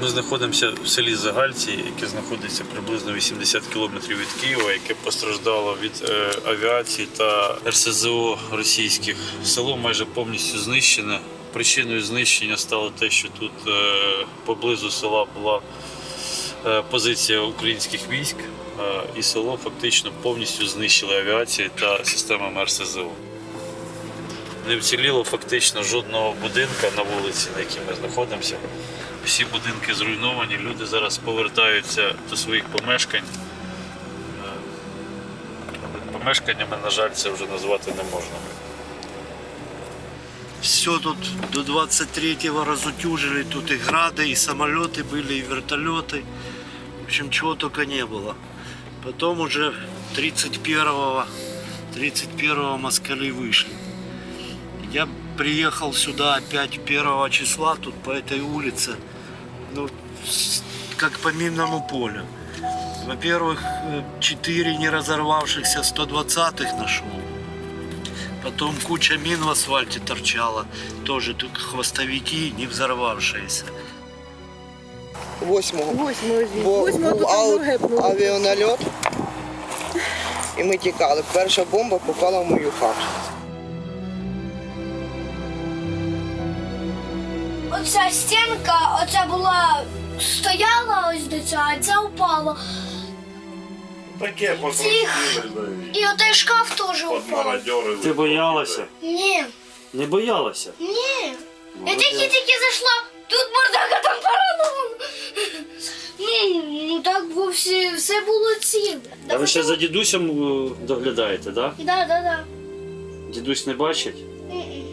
Ми знаходимося в селі Загальці, яке знаходиться приблизно 80 кілометрів від Києва, яке постраждало від е, авіації та РСЗО російських. Село майже повністю знищене. Причиною знищення стало те, що тут е, поблизу села була е, позиція українських військ, і село фактично повністю знищили авіація та системами РСЗО Не вціліло фактично жодного будинка на вулиці, на якій ми знаходимося. Всі будинки зруйновані, люди зараз повертаються до своїх помешкань. Е, Помешканнями, на жаль, це вже назвати не можна. Все тут до 23-го разутюжили, тут и грады, и самолеты были, и вертолеты. В общем, чего только не было. Потом уже 31-го, 31-го москали вышли. Я приехал сюда опять 1 числа, тут по этой улице, ну, с- как по минному полю. Во-первых, э, четыре не разорвавшихся 120-х нашел. Потом куча мин в асфальте торчала, тоже тут хвостовики, не взорвавшиеся. Восьмого. Восьмого Бо Восьмого був тут ау- ноги пнули. авіанальот. І ми тікали. Перша бомба попала в мою хату. Оця стінка, оця була стояла ось до цього, а ця упала. Таке потрусили, І отей шкаф теж упав. Ти боялася? Ні, Не боялася? ні. Я тільки-тільки зайшла, тут бардака там поранено. Ну, ну так бо всі, все було ціле. А ви ще за дідусем е, доглядаєте, так? Да, да, да. Дідусь не бачить? М-м.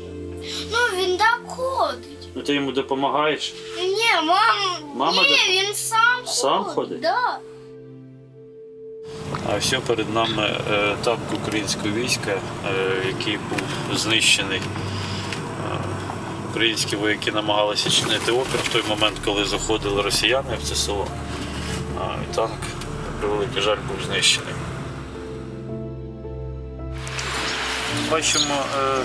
Ну він так ходить. Ну ти йому допомагаєш? Ні, мам, Мама ні, де- він сам, Сам ходить? Да. А все перед нами е, танк українського війська, е, який був знищений. Е, Українські вояки намагалися чинити опір в той момент, коли заходили росіяни в це село. А, і танк, на превеликий жаль, був знищений. Бачимо е,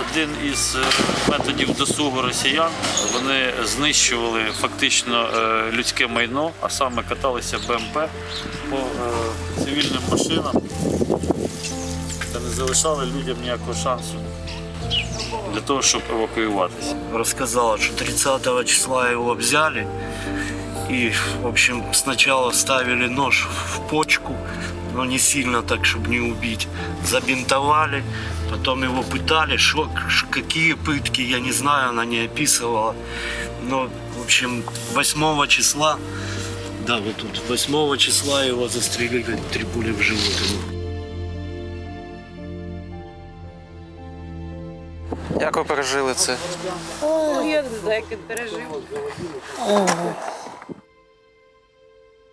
один із е, методів досугу росіян. Вони знищували фактично е, людське майно, а саме каталися БМП по е, цивільним машинам та не залишали людям ніякого шансу для того, щоб евакуюватися. Рассказала, что 30 числа его взяли. И, в общем, сначала вставили нож в почку, но не сильно так, чтобы не убить. Забинтовали, потом его пытали. Шо, ш- какие пытки, я не знаю, она не описывала. Но, в общем, 8 числа, да, вот тут, 8 числа его застрелили три пули в живот. Як ви пережили це? Ну, як не знаю, як він пережив.